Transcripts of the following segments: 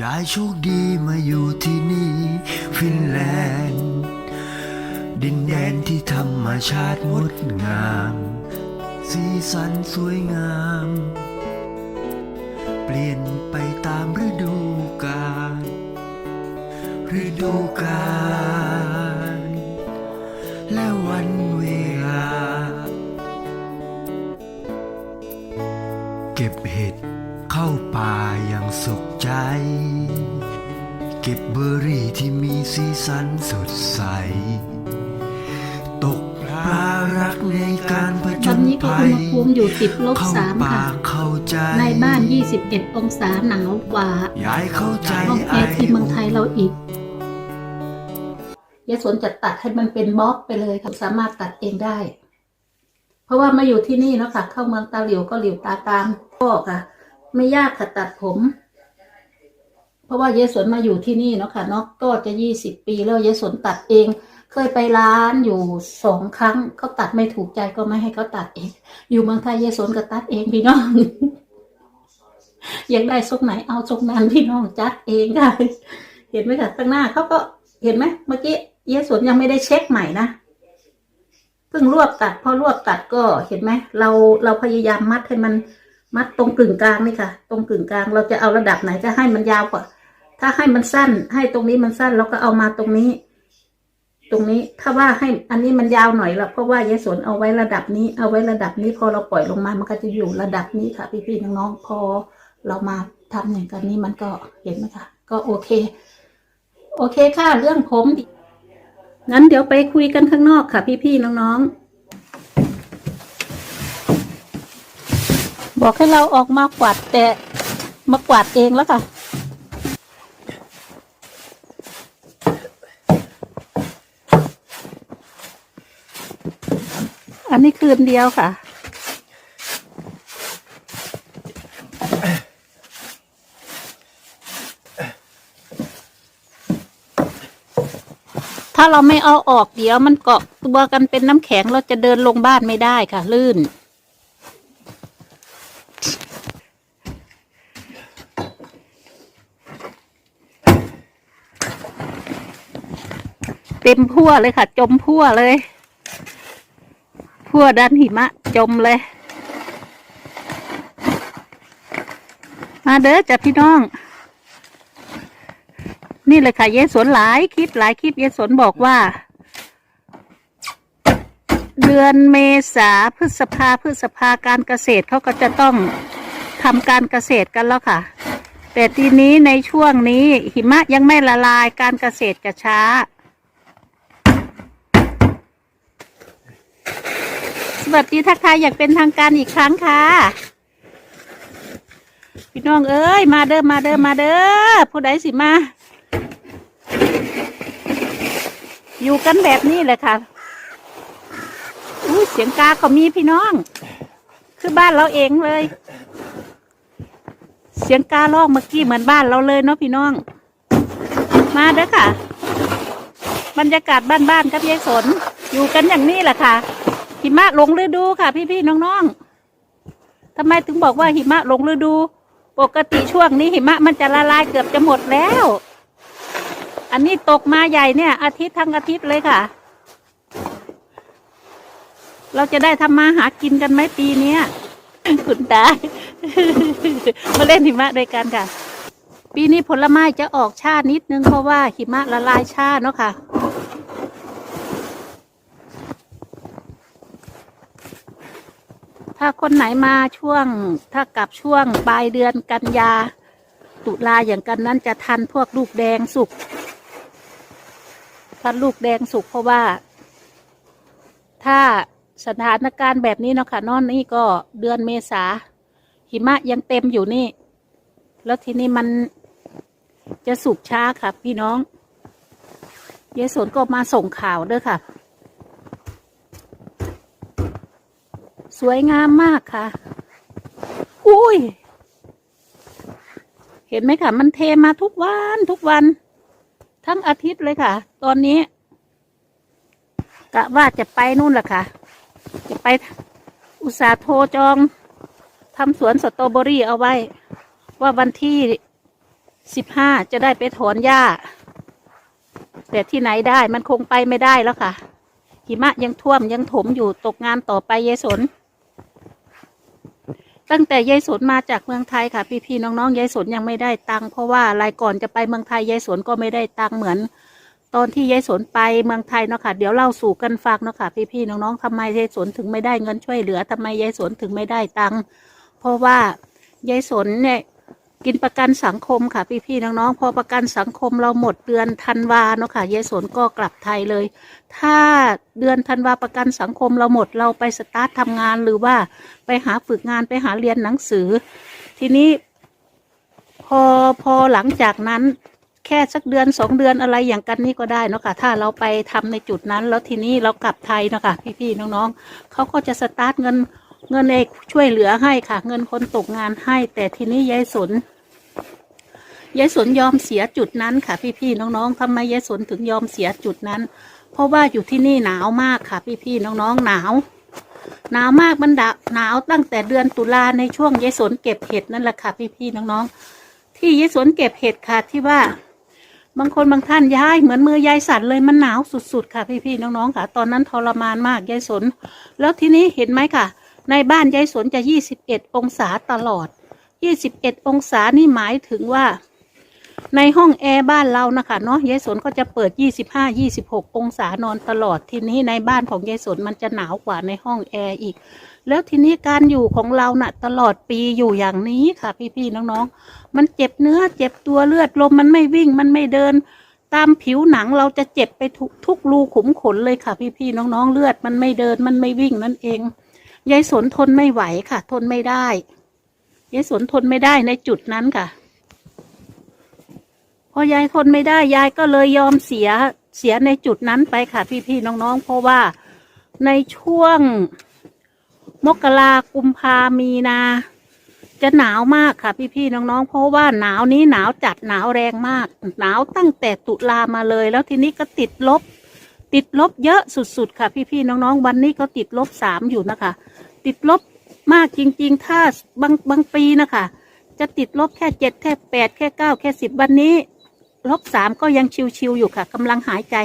ยายโชคดีมาอยู่ที่นี่ฟินแลนด์ ดินแดนที่ธรรมชาติงดงาม สีสันสวยงาม เปลี่ยนไปตามฤดูกาลฤดูกาลและวันเวลา เก็บเห็ดเข้าป่าอย่างสุข ใจ เก็บเบอร์รี่ที่มีสีสันสดใส ตกปลารักในการผจตอนญนี้ก็ภัอุยณหภูมิอยู่ติดลบเข้าสามป่าค่ะเข้าใจในบ้าน 21 องศาหนาวกว่า ยายเข้าใจห้องแอร์ที่เมืองไทยเราอีกยายสนจะตัดให้มันเป็นบล็อกไปเลยค่ะสามารถตัดเองได้ เพราะว่ามาอยู่ที่นี่เนาะค่ะ เข้าเมืองตาหลิวก็หลิวตาตามก็ค่ะ ไม่ยากค่ะตัดผม เพราะว่ายายสนมาอยู่ที่นี่เนาะค่ะเนาะก็จะยี่สิบปีแล้วยายสนตัดเอง เคยไปร้านอยู่สองครั้งเขาตัดไม่ถูกใจก็ไม่ให้เขาตัดเอง อยู่เมืองไทยยายสนก็ตัดเองพี่น้องอยากได้ทรงไหนเอาทรงนั้นพี่น้องจัดเองค่ะ เห็นไหมคะข้างหน้าเขาก็เห็นไหมเมื่อกี้ยายสนยังไม่ได้เช็คใหม่นะเพิ่งรวบตัดพอรวบตัดก็เห็นไหมเราเราพยายามมัดให้มันมัดตรงกึ่งกลางนี่ค่ะ ตรงกึ่งกลางเราจะเอาระดับไหนจะให้มันยาวกว่า ถ้าให้มันสั้น ให้ตรงนี้มันสั้นเราก็เอามาตรงนี้ ตรงนี้ถ้าว่าให้อันนี้มันยาวหน่อยเราะว่ายายสนเอาไว้ระดับนี้ เอาไว้ระดับนี้ พอเราปล่อยลงมามันก็จะอยู่ระดับนี้ค่ะ พี่ๆน้องๆพอเรามาทำอย่างกันนี้มันก็เห็นไหมคะก็โอเค โอเคค่ะ เรื่องผมงั้นเดี๋ยวไปคุยกันข้างนอกค่ะ พี่ๆน้องๆบอกให้เราออกมากวาดแต่มากวาดเองแล้วค่ะันนี้คืนเดียวค่ะ ถ้าเราไม่เอาออกเดี๋ยวมันเกาะตัวกันเป็นน้ำแข็งเราจะเดินลงบ้านไม่ได้ค่ะ ลื่นเต็มพั่วเลยค่ะ จมพั่วเลย พั่วดันหิมะจมเลย มาเด้อจ้ะพี่น้อง นี่เลยค่ะเยายสนหลายคลิปหลายคลิปเยายสนบอกว่า เดือนเมษาพฤษภาพฤษภาการเกษตรเขาก็จะต้องทำการเกษตรกันแล้วค่ะ แต่ทีนี้ในช่วงนี้หิมะยังไม่ละลายการเกษตรจะช้า วัสดีทักทายอย่างเป็นทางการอีกครั้งค่ะ พี่น้องเอ้ย มาเด้อมาเด้อมาเด้อผู้ใดสิมา อยู่กันแบบนี้เลยค่ะอู้เสียงกาก็มีพี่น้อง คือบ้านเราเองเลย เสียงการ้องเมื่อกี้เหมือนบ้านเราเลยเนาะพี่น้อง มาเด้อค่ะ บรรยากาศบ้านๆครับยายสน อยู่กันอย่างนี้แหละค่ะ หิมะลงฤดูค่ะ พี่ๆน้องๆทำไมถึงบอกว่าหิมะลงฤดู ปกติช่วงนี้หิมะมันจะละลายเกือบจะหมดแล้ว อันนี้ตกมาใหญ่เนี่ย อาทิตย์ทั้งอาทิตย์เลยค่ะ เราจะได้ทำมาหากินกันไหมปีเนี้ยคุณตามาเล่นหิมะด้วยกันค่ะ ปีนี้ผลไม้จะออกช้านิดนึงเพราะว่าหิมะละลายช้าเนาะค่ะ ถ้าคนไหนมาช่วง ถ้ากลับช่วงปลายเดือนกันยา ตุลาอย่างกันนั้นจะทันพวกลูกแดงสุกทันลูกแดงสุกเพราะว่า ถ้าสถานการณ์แบบนี้เนาะค่ะนอนนี่ก็เดือนเมษาหิมะยังเต็มอยู่นี่ แล้วทีนี้มันจะสุกช้าค่ะพี่น้อง เยสนก็มาส่งข่าวด้อค่ะ สวยงามมากค่ะ อุ้ย เห็นไหมค่ะมันเทมาทุกวันทุกวัน ทั้งอาทิตย์เลยค่ะ ตอนนี้ กะว่าจะไปนู่นแหละค่ะ จะไปอุตสาห์โทรจองทำสวนสตรอเบอรี่เอาไว้ ว่าวันที่สิบห้าจะได้ไปถอนหญ้า แต่ที่ไหนได้มันคงไปไม่ได้แล้วค่ะ หิมะยังท่วมยังถมอยู่ตกงานต่อไปยายสน ตั้งแต่ยายสนมาจากเมืองไทยค่ะ พี่ๆน้องๆยายสนยังไม่ได้ตังค์เพราะว่ารายก่อนจะไปเมืองไทยยายสนก็ไม่ได้ตังค์เหมือน ตอนที่ยายสนไปเมืองไทยเนาะค่ะเดี๋ยวเล่าสู่กันฟังเนาะค่ะพี่ๆน้องๆทำไมยายสนถึงไม่ได้เงินช่วยเหลือทำไมยายสนถึงไม่ได้ตังค์เพราะว่ายายสนเนี่ย กินประกันสังคมค่ะ พี่ๆน้องๆพอประกันสังคมเราหมดเดือนธันวาเนาะค่ะยายสนก็กลับไทยเลย ถ้าเดือนธันวาประกันสังคมเราหมดเราไปสตาร์ททำงานหรือว่าไปหาฝึกงานไปหาเรียนหนังสือ ทีนี้ พอพอหลังจากนั้นแค่สักเดือนสองเดือนอะไรอย่างกันนี่ก็ได้เนาะค่ะถ้าเราไปทำในจุดนั้น แล้วทีนี้เรากลับไทยเนาะค่ะพี่ๆน้องๆเขาก็จะสตาร์ทเงิน เงินเอกช่วยเหลือให้ค่ะ เงินคนตกงานให้ แต่ทีนี้ยายสนยายสนยอมเสียจุดนั้นค่ะ พี่ๆน้องๆทำไมยายสนถึงยอมเสียจุดนั้น เพราะว่าอยู่ที่นี่หนาวมากค่ะ พี่ๆน้องๆหนาว หนาวมากมันดะหนาวตั้งแต่เดือนตุลาในช่วงยายสนเก็บเห็ดนั่นแหละค่ะพี่ๆน้องๆที่ยายสนเก็บเห็ดค่ะที่ว่า บางคนบางท่านย้ายเหมือนมือยายสั่นเลยมันหนาวสุดๆค่ะ พี่ๆน้องๆค่ะ ตอนนั้นทรมานมากยายสน แล้วทีนี้เห็นไหมค่ะ ในบ้านยายสนจะยี่สิบเอ็ดองศาตลอดยี่สิบเอ็ดองศานี่หมายถึงว่า ในห้องแอร์บ้านเรานะคะเนาะยายสนก็จะเปิดยี่สิบห้ายี่สิบหกองศานอนตลอดทีนี้ในบ้านของยายสนมันจะหนาวกว่าในห้องแอร์อีก แล้วทีนี้การอยู่ของเราน่ะ ตลอดปีอยู่อย่างนี้ค่ะพี่ๆน้องๆ มันเจ็บเนื้อเจ็บตัวเลือดลมมันไม่วิ่งมันไม่เดินตามผิวหนังเราจะเจ็บไปทุกทุกรูขุมขนเลยค่ะ พี่ๆน้องๆเลือดมันไม่เดินมันไม่วิ่งนั่นเอง ยายสนทนไม่ไหวค่ะ ทนไม่ได้ยายสนทนไม่ได้ในจุดนั้นค่ะ พอยายทนไม่ได้ ยายก็เลยยอมเสียเสียในจุดนั้นไปค่ะ พี่ๆน้องๆ เพราะว่าในช่วงมกรากุมภามีนา จะหนาวมากค่ะพี่ๆน้องๆ เพราะว่าหนาวนี้หนาวจัดหนาวแรงมาก หนาวตั้งแต่ตุลามาเลย แล้วทีนี้ก็ติดลบ ติดลบเยอะสุดๆค่ะ พี่ๆน้องๆ วันนี้ก็ติดลบสามอยู่นะคะ ติดลบมากจริง ๆ ถ้าบางบางปีนะคะ จะติดลบแค่เจ็ดแค่แปดแค่เก้าแค่สิบวันนี้ ลบสามก็ยังชิวๆอยู่ค่ะกำลังหายใจ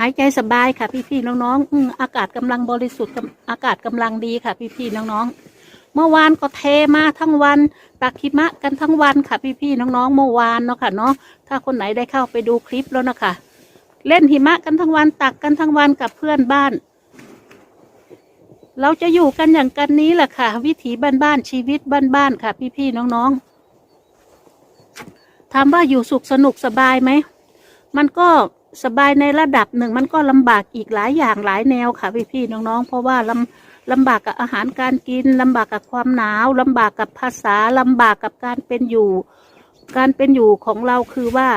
หายใจสบายค่ะ พี่ๆน้องๆอืมอากาศกำลังบริสุทธิ์อากาศกำลังดีค่ะ พี่ๆน้องๆ เมื่อวานก็เทมาทั้งวันตักหิมะกันทั้งวันค่ะ พี่ๆน้องๆ เมื่อวานเนาะค่ะเนาะถ้าคนไหนได้เข้าไปดูคลิปแล้วนะคะ เล่นหิมะกันทั้งวันตักกันทั้งวันกับเพื่อนบ้าน เราจะอยู่กันอย่างกันนี้แหละค่ะ วิถีบ้านๆชีวิตบ้านๆค่ะ พี่ๆน้องๆถามว่าอยู่สุขสนุกสบายไหมมันก็สบายในระดับหนึ่งมันก็ลำบากอีกหลายอย่างหลายแนวค่ะพี่ๆน้องๆเพราะว่าลำลำบากกับอาหารการกินลำบากกับความหนาวลำบากกับภาษาลำบากกับการเป็นอยู่ การเป็นอยู่ของเราคือว่า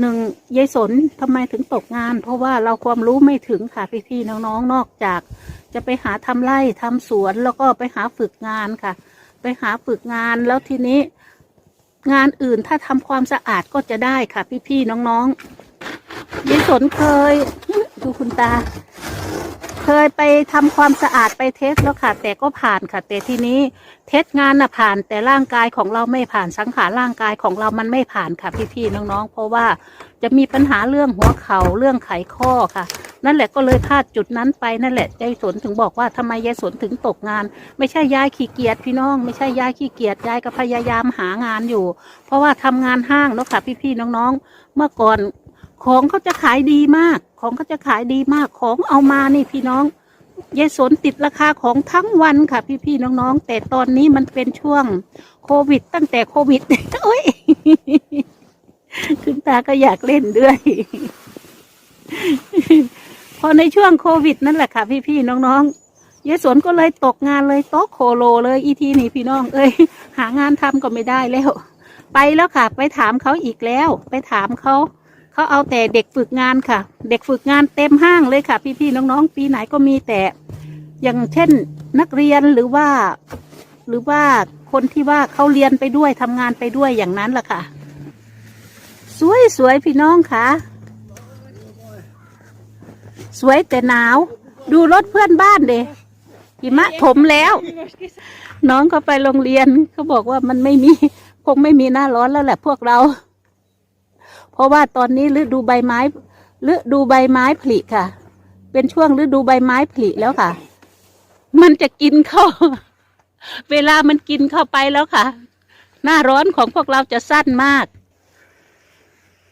หนึ่งยายสนทำไมถึงตกงาน เพราะว่าเราความรู้ไม่ถึงค่ะพี่ๆน้องๆนอกจาก จะไปหาทำไร่ทำสวนแล้วก็ไปหาฝึกงานค่ะ ไปหาฝึกงานแล้วทีนี้ งานอื่นถ้าทำความสะอาดก็จะได้ค่ะ พี่ๆน้องๆยายสนเคย ดูคุณตา เคยไปทำความสะอาดไปเทสแล้วค่ะ แต่ก็ผ่านค่ะ แต่ทีนี้เทสงานน่ะผ่าน แต่ร่างกายของเราไม่ผ่านสังขารร่างกายของเรามันไม่ผ่านค่ะพี่ๆน้องๆ เพราะว่าจะมีปัญหาเรื่องหัวเข่าเรื่องไขข้อค่ะ นั่นแหละก็เลยพลาดจุดนั้นไปนั่นแหละยายสนถึงบอกว่าทำไมยายสนถึงตกงาน ไม่ใช่ยายขี้เกียจพี่น้อง ไม่ใช่ยายขี้เกียจยายก็พยายามหางานอยู่ เพราะว่าทำงานห้างเนาะค่ะพี่ๆน้องๆ เมื่อก่อน ของเขาจะขายดีมาก ของเขาจะขายดีมาก ของเอามานี่พี่น้องยายสนติดราคาของทั้งวันค่ะ พี่ๆน้องๆ แต่ตอนนี้มันเป็นช่วงโควิด ตั้งแต่โควิดโอ้ยคุณตาก็อยากเล่นด้วยพอในช่วงโควิดนั่นแหละค่ะ พี่ๆน้องๆยายสนก็เลยตกงานเลยโต๊ะโคโลเลยอีทีนี่พี่น้อง เอ้ย หางานทำก็ไม่ได้แล้ว ไปแล้วค่ะ ไปถามเขาอีกแล้ว ไปถามเขา เขาเอาแต่เด็กฝึกงานค่ะ เด็กฝึกงานเต็มห้างเลยค่ะ พี่ๆน้องๆ ปีไหนก็มีแต่ อย่างเช่นนักเรียนหรือว่า หรือว่าคนที่ว่าเขาเรียนไปด้วยทำงานไปด้วยอย่างนั้นล่ะค่ะ สวยสวยพี่น้องค่ะ สวยแต่หนาว ดูรถเพื่อนบ้านเดหิมะถมแล้ว น้องเขาไปโรงเรียนเขาบอกว่ามันไม่มี คงไม่มีหน้าร้อนแล้วแหละพวกเรา เพราะว่าตอนนี้ฤดูใบไม้ฤดูใบไม้ผลิค่ะ เป็นช่วงฤดูใบไม้ผลิแล้วค่ะ มันจะกินเข้า เวลามันกินเข้าไปแล้วค่ะ หน้าร้อนของพวกเราจะสั้นมาก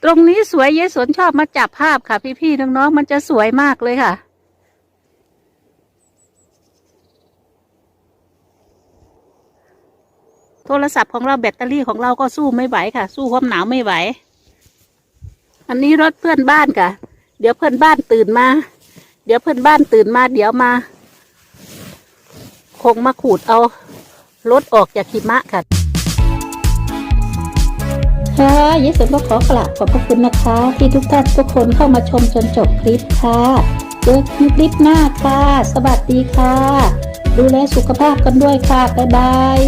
ตรงนี้สวยเยสนชอบมาจับภาพค่ะ พี่ๆน้องๆมันจะสวยมากเลยค่ะโทรศัพท์ของเราแบตเตอรี่ของเราก็สู้ไม่ไหวค่ะ สู้ความหนาวไม่ไหว อันนี้รถเพื่อนบ้านค่ะเดี๋ยวเพื่อนบ้านตื่นมา เดี๋ยวเพื่อนบ้านตื่นมา เดี๋ยวมา คงมาขูดเอารถออกจากหิมะค่ะ ค่ะยิสนก็ขอกราบขอบพระคุณนะคะ ที่ทุกท่านทุกคนเข้ามาชมจนจบคลิปค่ะเจอคลิปหน้าค่ะ สวัสดีค่ะ ดูแลสุขภาพกันด้วยค่ะ บ๊ายบาย